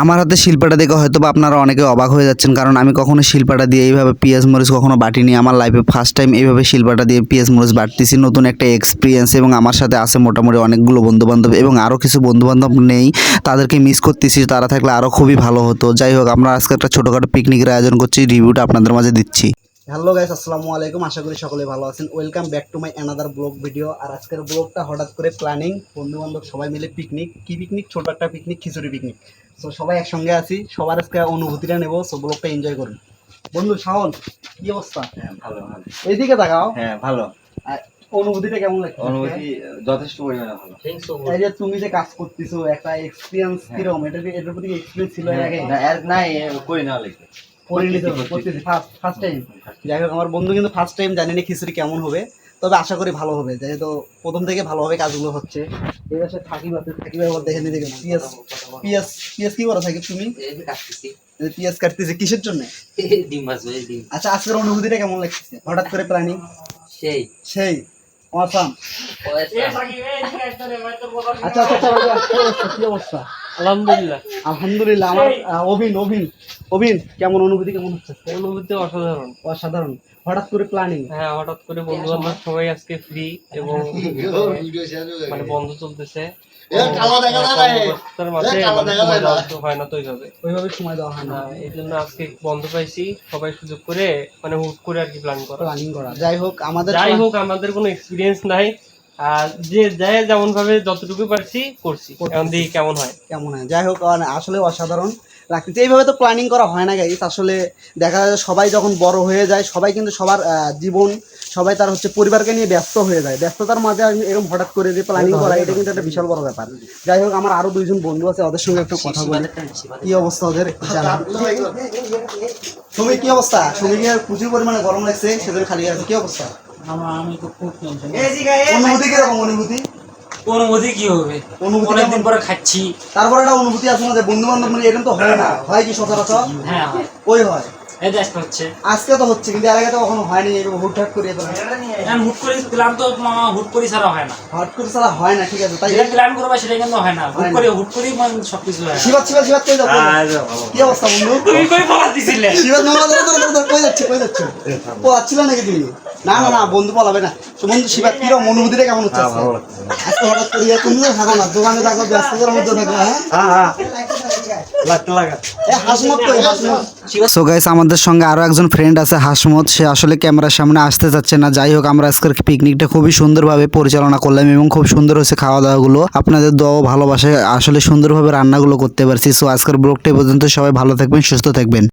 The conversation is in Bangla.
আমার হাতে শিল্পাটা দেখে হয়তো বা আপনারা অনেকে অবাক হয়ে যাচ্ছেন, কারণ আমি কখনো শিল্পাটা দিয়ে এইভাবে পিএস মরিচ কখনো বাটিনি। আমার লাইফে ফার্স্ট টাইম এইভাবে শিল্পাটা দিয়ে পিএস মরিচ বাটতেছি। নতুন একটা এক্সপিরিয়েন্স এবং আমার সাথে আছে মোটামুটি অনেকগুলো বন্ধুবান্ধব এবং আরও কিছু বন্ধুবান্ধব নেই। তাদেরকে মিস করতেছি, তারা থাকলে আরও খুবই ভালো হতো। যাই হোক, আমরা আজকে একটা ছোটোখাটো পিকনিকের আয়োজন করছি রিভিউটা আপনাদের মাঝে দিচ্ছি। হ্যালো গাইস আসসালামু আলাইকুম। আশা করি সকলে ভালো আছেন। Welcome back to my another blog video আর আজকের ব্লগটা হঠাৎ করে প্ল্যানিং বন্ধু বান্ধব সবাই মিলে পিকনিক কি পিকনিক ছোট একটা পিকনিক খিচুড়ি পিকনিক সো সবাই একসঙ্গে আছি। সবার আজকে অনুভূতিটা নেব। সো ব্লগটা এনজয় করুন। বন্ধু শাওন কি অবস্থা? হ্যাঁ ভালো ভালো। এইদিকে তাকাও। হ্যাঁ ভালো। অনুভূতিটা কেমন লাগছে? অনুভূতি যথেষ্ট পরিমাণে ভালো। এই যে তুমি যে কাজ করতেছো একটা এক্সপিরিয়েন্স হ্যাঁ। কীরকম এটা এটার প্রতি এক্সপিরিয়েন্স ছিল এর না, এর- নাই এ না পরিণত করতেছি, করতেছি ফার্স্ট ফার্স্ট টাইম যাই হোক আমার বন্ধু কিন্তু ফার্স্ট টাইম জানি না খিচুড়ি কেমন হবে তবে আশা করি ভালো হবে। যেহেতু প্রথম থেকে ভালোভাবে কাজগুলো হচ্ছে। এই পাশে থাকিব আছে থাকিব এবার দেখে নিতে পিএস পিএস পিএস কি করো থাকি তুমি? পিএস কাটতেছে। কিসের জন্য? ডিম ভাজবো ডিম। আচ্ছা আজকের অনুভূতিটা কেমন লাগছে হঠাৎ করে প্ল্যানিং? সেই। সেই। অসাম। আচ্ছা আচ্ছা আচ্ছা কি অবস্থা? আলহামদুলিল্লাহ। আলহামদুলিল্লাহ আমার অভিন অভিন। অভিন কেমন অনুভূতি কেমন হচ্ছে? অনুভূতি অসাধারণ। অসাধারণ। হঠাৎ করে প্ল্যানিং হ্যাঁ হঠাৎ করে বন্ধু বান্ধব সবাই আজকে ফ্রি এবং মানে বন্ধ চলতেছে। মানে সময় দেওয়া হয় না তো ওইভাবে। ওইভাবে সময় দেওয়া হয় না। না, এই জন্য আজকে বন্ধ পাইছি। সবাই সুযোগ করে মানে হুট করে আর কি প্ল্যান করা। প্ল্যানিং করা। যাই হোক আমাদের যাই হোক আমাদের কোনো এক্সপিরিয়েন্স নাই। আর যে যাই যেমন ভাবে যতটুকু পারছি করছি। এখন দেখি কেমন হয়। কেমন হয়? যাই হোক আসলে অসাধারণ। লাগতেছে এইভাবে তো প্ল্যানিং করা হয় না গাইস আসলে দেখা যায় সবাই যখন বড় হয়ে যায় সবাই কিন্তু সবার জীবন সবাই তার হচ্ছে পরিবারকে নিয়ে ব্যস্ত হয়ে যায়। ব্যস্ততার মাঝে এরকম হঠাৎ করে যে প্ল্যানিং করা এটা কিন্তু একটা বিশাল বড় ব্যাপার। যাই হোক আমার আরও দুইজন বন্ধু আছে ওদের সঙ্গে একটু কথা বলি। কি অবস্থা ওদের? তুমি কি অবস্থা? সুমিকে প্রচুর পরিমাণে গরম লাগছে সেজন্য খালি আছে। কি অবস্থা? আমি তো খুব টেনশন অনুভূতি কীরকম অনুভূতি? অনুভূতি কি হবে? অনুভূতি অনেকদিন পরে খাচ্ছি। তারপর একটা অনুভূতি আছে না যে বন্ধু বান্ধব মানে এরকম তো হয় না? হয় কি সচরাচর? হ্যাঁ ওই হয়। এই দেশ হচ্ছে। আজকে তো হচ্ছে কিন্তু এর আগে তো কখনো হয়নি এরকম হুটহাট করে তো এখন হুট করে প্ল্যান তো মামা হুট করে ছাড়া হয় না। হট করে ছাড়া হয় না ঠিক আছে তাই যেটা প্ল্যান করবা সেটা কিন্তু হয় না। হুট। করে হুট করেই মানে সবকিছু হয় শিবাত শিবাত শিবাত কই যাও। কি অবস্থা বন্ধু? তুমি কই বলা দিছিলে? শিবাত মামা ধরো ধরো ধরো, ধরো, কই যাচ্ছে? কই যাচ্ছে ও আচ্ছিল নাকি তুমি? না না না বন্ধু বলাবে না। তো বন্ধু শিবাত কীরকম অনুভূতিটা কেমন হচ্ছে? আজকে? আজকে হঠাৎ করে থাকো না দোকানে থাকো ব্যস্ততার মধ্যে থাকো হ্যাঁ? হাসমত সো গাইস আমাদের সঙ্গে আরও একজন ফ্রেন্ড আছে হাসমত। সে আসলে ক্যামেরার সামনে আসতে চাচ্ছে না। যাই হোক আমরা আজকের পিকনিকটা খুবই সুন্দরভাবে পরিচালনা করলাম এবং খুব সুন্দর হয়েছে খাওয়া দাওয়াগুলো আপনাদের দোয়া ভালোবাসে আসলে সুন্দরভাবে রান্নাগুলো করতে পারছি। সো আজকের ব্লগটা পর্যন্ত। সবাই ভালো থাকবেন সুস্থ থাকবেন।